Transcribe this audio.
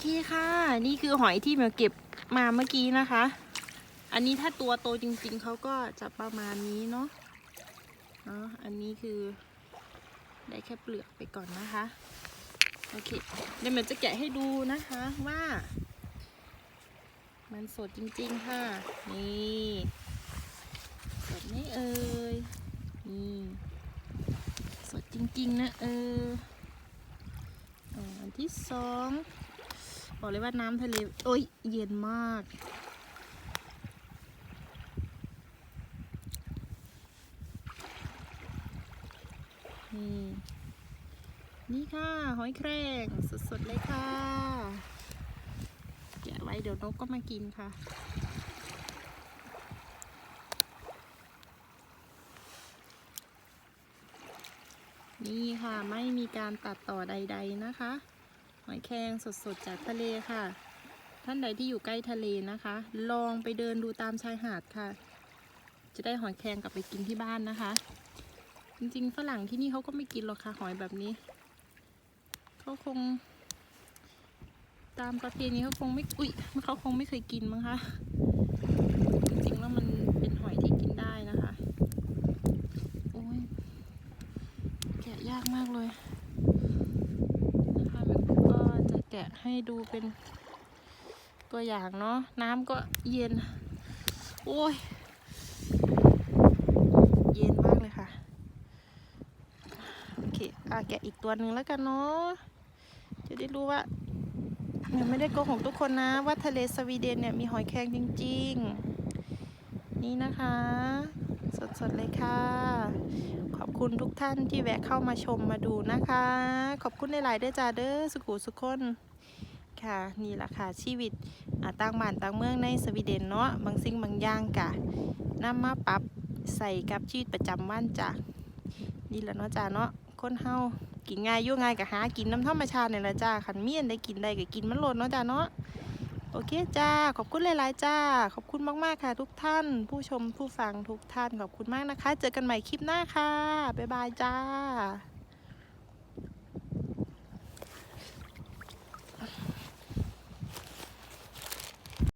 เคค่ะ นี่คือหอยที่เราเก็บมาเมื่อกี้นะคะ อันนี้ถ้าตัวโตจริงๆเขาก็จะประมาณนี้เนาะเนาะอันนี้คือได้แค่เปลือกไปก่อนนะคะ โอเค เดี๋ยวมันจะแกะให้ดูนะคะว่า มันสดจริงๆค่ะ นี่สดไหม่เอ่ยนี่สดจริงๆนะเอออันที่สอง บอกเลยว่าน้ำทะเล โอ้ย เย็นมาก นี่ นี่ค่ะ หอยแครงสดๆเลยค่ะแกะไว้เดี๋ยวนกก็มากินค่ะนี่ค่ะ ไม่มีการตัดต่อใด ๆ นะคะ หอยแครงสดๆจากทะเลค่ะ ท่านใดที่อยู่ใกล้ทะเลนะคะ ลองไปเดินดูตามชายหาดค่ะ จะได้หอยแครงกลับไปกินที่บ้านนะคะ จริงๆฝรั่งที่นี่เขาก็ไม่กินหรอกค่ะหอยแบบนี้เขาคง ตามประเพณีเขาคงไม่อุ้ยเขาคงไม่เคยกินมั้งคะจริงๆแล้วมันเป็นหอยที่กินได้นะคะโอ้ยแกะยากมากเลยนะคะแบบก็จะ แกะให้ดูเป็นตัวอย่างเนาะน้ำก็เย็น โอ้ย เย็นมากเลยค่ะ โอเคอะแกะอีกตัวหนึ่งแล้วกันเนาะจะได้รู้ว่ายังไม่ได้โกหกทุกคนนะ ว่าทะเลสวีเดนเนี่ยมีหอยแครงจริง ๆ นี่นะคะ สดๆเลยค่ะ คุณทุกท่านที่แวะเข้ามาชมมาดูนะคะ ขอบคุณในหลายๆเด้อจ้าเด้อสุขุสุขคนค่ะนี่แหละค่ะชีวิตต่างบ้านต่างเมืองในสวีเดนเนาะบางสิ่งบางอย่างกะนำมาปรับใส่กับชีวิตประจำวันจ้ะนี่แหละเนาะจ้าเนาะคนเฮากินง่ายยู่ง่ายกับหากินน้ำธรรมชาตินี่แหละจ้าขันเมียนได้กินได้ก็กินมันโลดเนาะจ้าเนาะ โอเคจ้า ขอบคุณหลาย ๆ จ้า ขอบคุณมาก ๆ ค่ะ ทุกท่าน ผู้ชมผู้ฟังทุกท่าน ขอบคุณมากนะคะ เจอกันใหม่คลิปหน้าค่ะ บ๊ายบายจ้า